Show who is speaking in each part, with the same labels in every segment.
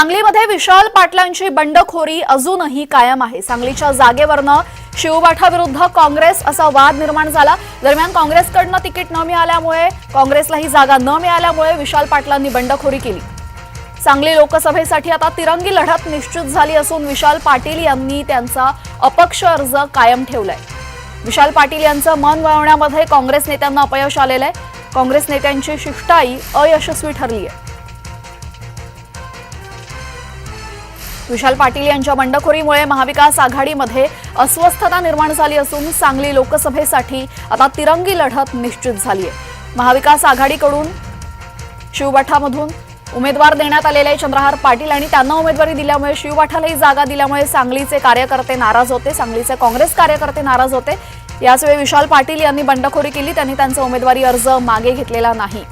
Speaker 1: सांगलीमध्ये विशाल पाटलांची बंडखोरी अजूनही कायम आहे. सांगलीच्या जागेवरनं शिवबाठा विरुद्ध काँग्रेस असा वाद निर्माण झाला. दरम्यान काँग्रेसकडनं तिकीट न मिळाल्यामुळे काँग्रेसला ही जागा न मिळाल्यामुळे विशाल पाटलांनी बंडखोरी केली. सांगली लोकसभेसाठी आता तिरंगी लढत निश्चित झाली असून विशाल पाटील यांनी त्यांचा अपक्ष अर्ज कायम ठेवलाय. विशाल पाटील यांचं मन वळवण्यामध्ये काँग्रेस नेत्यांना अपयश आलेलं आहे काँग्रेस नेत्यांची शिष्टाई अयशस्वी ठरली आहे विशाल पाटील यांच्या बंडखोरीमुळे महाविकास आघाडीमध्ये अस्वस्थता निर्माण झाली असून सांगली लोकसभेसाठी आता तिरंगी लढत निश्चित झाली आहे. महाविकास आघाडीकडून शिवबाठामधून उमेदवार देण्यात आलेले आहे चंद्रहार पाटील आणि त्यांना उमेदवारी दिल्यामुळे शिववाठालाही जागा दिल्यामुळे सांगलीचे कार्यकर्ते नाराज होते सांगलीचे काँग्रेस कार्यकर्ते नाराज होते. याचवेळी विशाल पाटील यांनी बंडखोरी केली त्यांनी त्यांचा उमेदवारी अर्ज मागे घेतलेला नाही.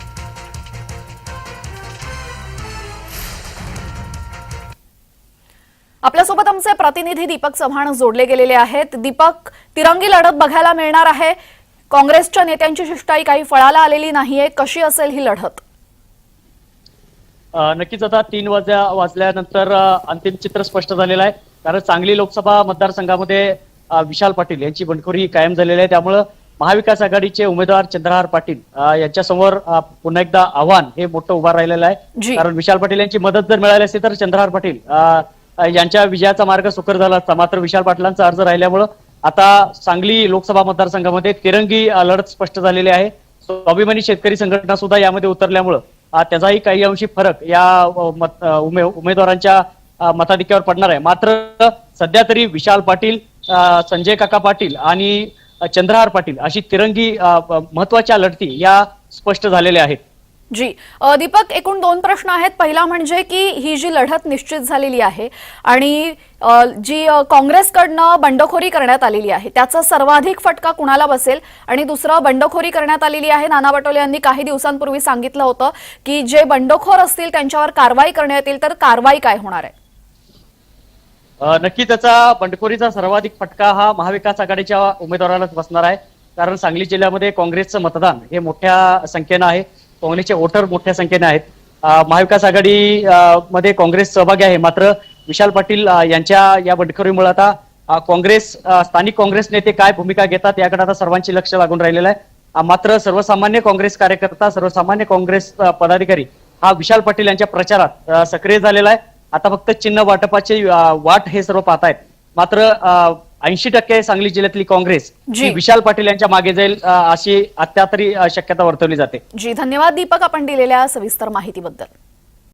Speaker 1: आपल्यासोबत आमचे प्रतिनिधी दीपक चव्हाण जोडले गेलेले आहेत. दीपक तिरंगी लढत बघायला मिळणार आहे. काँग्रेसच्या नेत्यांची शिष्टाई काही फळाला आलेली नाहीये. कशी असेल ही लढत?
Speaker 2: नक्कीच आता तीन वाजल्या वाजल्यानंतर अंतिम चित्र स्पष्ट झालेलं आहे. कारण सांगली लोकसभा मतदारसंघामध्ये विशाल पाटील यांची बंडखोरी कायम झालेली आहे. त्यामुळं महाविकास आघाडीचे उमेदवार चंद्रहार पाटील यांच्यासमोर पुन्हा एकदा आव्हान हे मोठं उभं राहिलेलं. आहे. कारण विशाल पाटील यांची मदत जर मिळाली असती तर चंद्रहार पाटील यांच्या विजयाचा मार्ग सुकर झाला. असता मात्र विशाल पाटलांचा अर्ज राहिल्यामुळं आता सांगली लोकसभा मतदारसंघामध्ये तिरंगी लढत स्पष्ट झालेली आहे. स्वाभिमानी शेतकरी संघटना सुद्धा यामध्ये उतरल्यामुळं त्याचाही काही अंशी फरक या मत- उमे- उमेदवारांच्या मताधिक्यावर पडणार आहे. मात्र सध्या तरी विशाल पाटील संजय काका पाटील आणि चंद्रहार पाटील अशी तिरंगी महत्त्वाच्या लढती या स्पष्ट झालेल्या आहेत.
Speaker 1: जी दीपक एकूण दोन प्रश्न आहेत. पहिला म्हणजे की ही जी लढत निश्चित झालेली आहे आणि जी काँग्रेसकडनं बंडखोरी करण्यात आलेली आहे त्याचा सर्वाधिक फटका कुणाला बसेल? आणि दुसरं बंडखोरी करण्यात आलेली आहे. नाना पटोले यांनी काही दिवसांपूर्वी सांगितलं होतं की जे बंडखोर असतील त्यांच्यावर कारवाई करण्यात येईल तर कारवाई काय होणार आहे?
Speaker 2: नक्की त्याचा बंडखोरीचा सर्वाधिक फटका हा महाविकास आघाडीच्या उमेदवारालाच बसणार आहे. कारण सांगली जिल्ह्यामध्ये काँग्रेसचं मतदान हे मोठ्या संख्येनं आहे. काँग्रेसचे वोटर मोठ्या संख्येने आहेत. महाविकास आघाडी मध्ये काँग्रेस सहभागी आहे. मात्र विशाल पाटील यांच्या या बंडखोरीमुळे आता काँग्रेस स्थानिक काँग्रेस नेते काय भूमिका घेतात याकडे आता सर्वांची लक्ष लागून राहिलेलं आहे. मात्र सर्वसामान्य काँग्रेस कार्यकर्ता सर्वसामान्य काँग्रेस पदाधिकारी हा विशाल पाटील यांच्या प्रचारात सक्रिय झालेला आहे. आता फक्त चिन्ह वाटपाची वाट हे सर्व पाहतायत. मात्र ऐंशी टक्के सांगली जिल्ह्यातली काँग्रेस
Speaker 1: जी.
Speaker 2: विशाल पाटील यांच्या मागे जाईल अ, अशी आता तरी अ, शक्यता वर्तवली जाते
Speaker 1: जी धन्यवाद दीपक आपण दिलेल्या सविस्तर माहितीबद्दल